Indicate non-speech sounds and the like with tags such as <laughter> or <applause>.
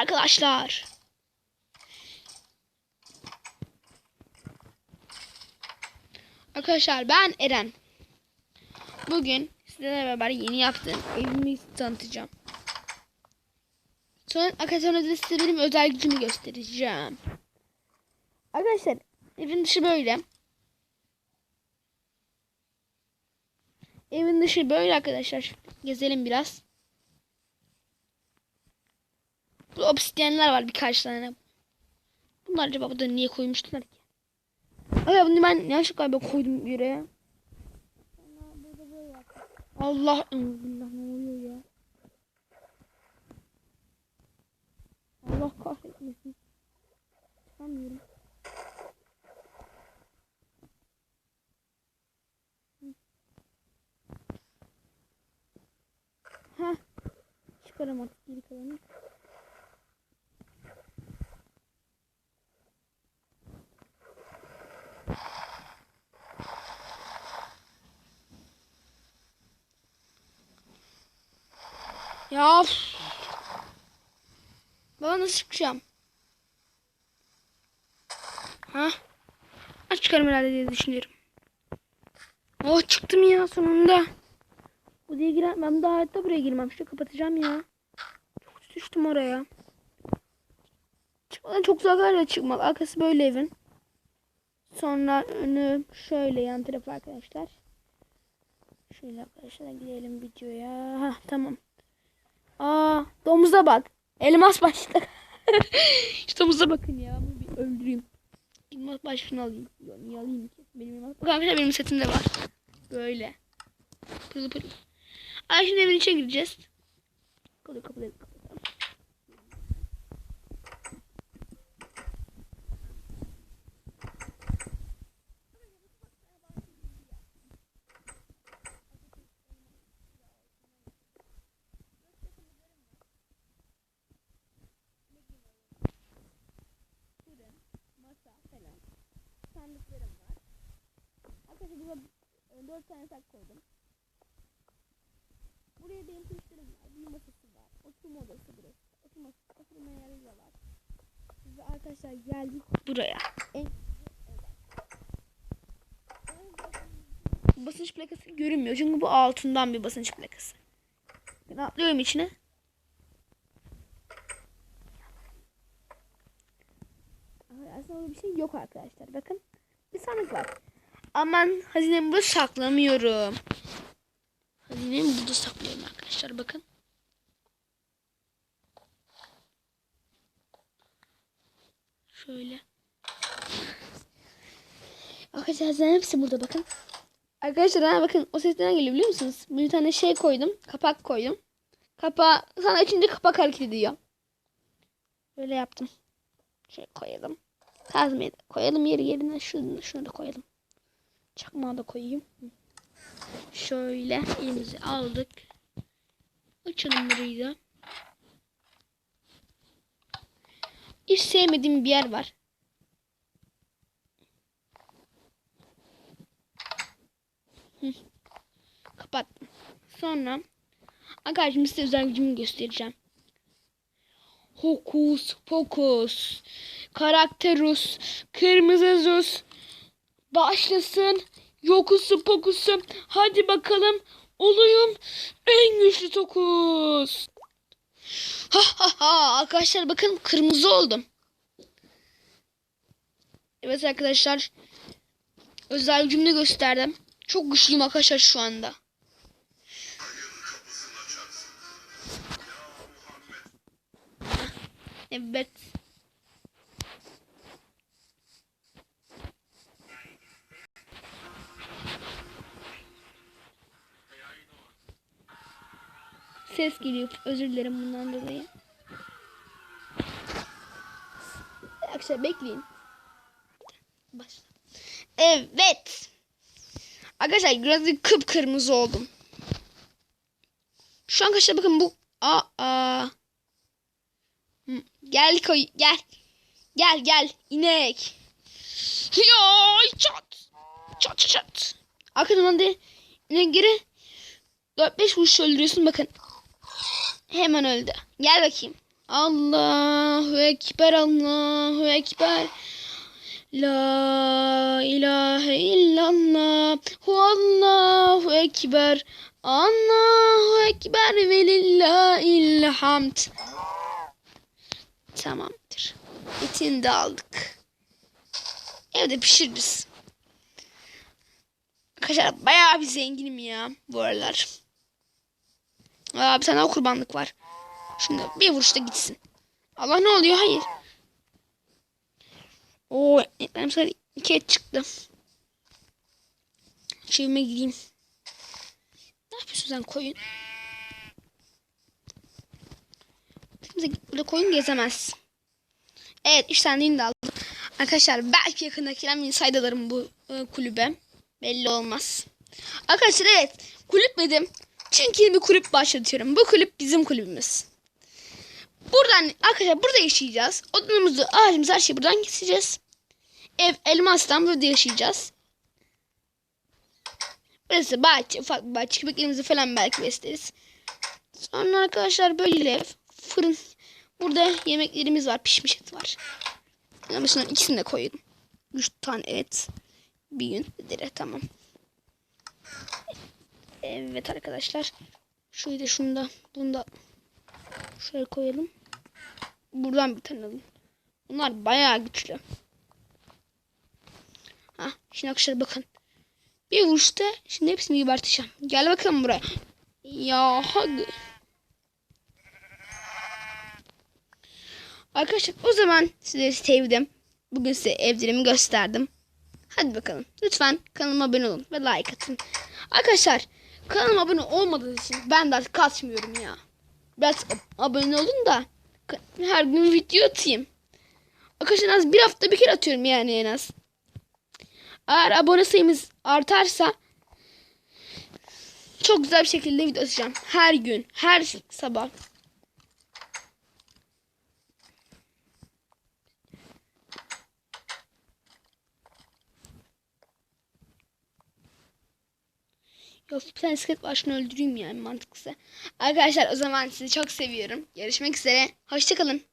arkadaşlar. Arkadaşlar ben Eren. Bugün sizlerle beraber yeni yaptığım evimi tanıtacağım. Sonra arkadaşlar da size benim özel gücümü göstereceğim. Arkadaşlar evin dışı böyle. Evin dışı böyle arkadaşlar. Gezelim biraz. Bu obsidyenler var birkaç tane. Bunlar acaba burada niye koymuşlar ki? Ay bunu ben yanlışlıkla galiba koydum yere. Allah Allah ne oluyor ya? Allah kahretmesin. Çıkamıyorum. Heh. Çıkaramadık geri kalanı. Ya. Baba nasıl çıkacağım? Ha? Aç çıkarım herhalde diye düşünüyorum. Oh çıktım ya sonunda. Buraya giren ben daha hayatta buraya girmem. Şöyle kapatacağım ya. Çok düştüm oraya. Çıkmadan çok uzaklarla çıkmak. Arkası böyle evin. Sonra önü şöyle yan tarafı arkadaşlar. Şöyle arkadaşlar gidelim videoya. Hah tamam. Aa domuza bak. Elmas başlık. <laughs> Şu domuza bakın ya. Bunu bir öldüreyim. Elmas başlığını alayım. Yok niye alayım ki? Benim elmas. Bak arkadaşlar benim setimde var. Böyle. Pırıl pırıl. Ay şimdi evin içine gireceğiz. Kapıyı kapıyı kapatalım. masa falan. Sandıklarım var. Arkadaşlar burada e, dört tane sak koydum. Buraya benim tuşlarım var. Bir masası var. Oturma odası burası. Oturma, oturma yeri de var. Ve arkadaşlar geldik buraya. En basınç plakası görünmüyor. Çünkü bu altından bir basınç plakası. Ben atlıyorum içine. Aslında bir şey yok arkadaşlar. Bakın bir sandık var. Ama ben hazinemi burada saklamıyorum. Hazinemi burada saklıyorum arkadaşlar. Bakın. Şöyle. Arkadaşlar hazine hepsi burada bakın. Arkadaşlar ha bakın o ses neden geliyor biliyor musunuz? Bir tane şey koydum. Kapak koydum. Kapağı sana açınca kapak hareket ediyor. Böyle yaptım. Şöyle koyalım. Kazmayı da koyalım yeri yerine. Şunu, şunu da koyalım. Çakmağı da koyayım. Şöyle elimizi aldık. Açalım burayı da. Hiç sevmediğim bir yer var. Hı. Kapattım. Sonra arkadaşım size özel gücümü göstereceğim. Hokus pokus. Karakterus. Kırmızı zus. Başlasın. Yokusu pokusu. Hadi bakalım. Oluyum. En güçlü tokus. Ha ha ha. Arkadaşlar bakın kırmızı oldum. Evet arkadaşlar. Özel gücümü gösterdim. Çok güçlüyüm arkadaşlar şu anda. Evet. Ses geliyor. Özür dilerim bundan dolayı. Arkadaşlar bekleyin. Başla. Evet. Arkadaşlar biraz kıpkırmızı oldum. Şu an arkadaşlar bakın bu aa, aa. Gel koy gel. Gel gel inek. Ya çat. Çat çat çat. Arkadan de inekleri 4-5 vuruş öldürüyorsun bakın. Hemen öldü. Gel bakayım. Allahu Ekber, Allahu Ekber. La ilahe illallah. Allahu Ekber. Allahu Ekber ve lillahil hamd. Tamamdır. Etini de aldık. Evde pişiririz. Arkadaşlar bayağı bir zenginim ya bu aralar. Aa, bir tane daha kurbanlık var. Şimdi bir vuruşta gitsin. Allah ne oluyor? Hayır. Oo, benim sana iki et çıktı. Şeyime gideyim. Ne yapıyorsun sen koyun? Kimse burada koyun gezemez. Evet üç tane de aldım. Arkadaşlar belki yakındakiler beni saydalarım bu e, kulübe. Belli olmaz. Arkadaşlar evet kulüp dedim. Çünkü bir kulüp başlatıyorum. Bu kulüp bizim kulübümüz. Buradan arkadaşlar burada yaşayacağız. Odunumuzu, ağacımızı her şeyi buradan keseceğiz. Ev elmastan burada yaşayacağız. Burası bahçe, ufak bir bahçe. Köpeklerimizi falan belki besleriz. Sonra arkadaşlar böyle ev, fırın. Burada yemeklerimiz var, pişmiş et var. Ama şunların ikisini de koyun. Üç tane et. Bir gün dere tamam. Evet arkadaşlar. Şöyle şunu da bunu da şöyle koyalım. Buradan bir tane alalım. Bunlar bayağı güçlü. Ha, şimdi arkadaşlar bakın. Bir vuruşta şimdi hepsini geberteceğim. Gel bakalım buraya. Ya. Arkadaşlar o zaman size sevdim. Bugün size evlerimi gösterdim. Hadi bakalım. Lütfen kanalıma abone olun ve like atın. Arkadaşlar kanalıma abone olmadığınız için ben de artık kasmıyorum ya. Biraz abone olun da her gün video atayım. Arkadaşlar az bir hafta bir kere atıyorum yani en az. Eğer abone sayımız artarsa çok güzel bir şekilde video atacağım. Her gün, her sabah. Yok bir tane iskelet şunu öldüreyim yani mantıklısı. Arkadaşlar o zaman sizi çok seviyorum. Görüşmek üzere. Hoşçakalın.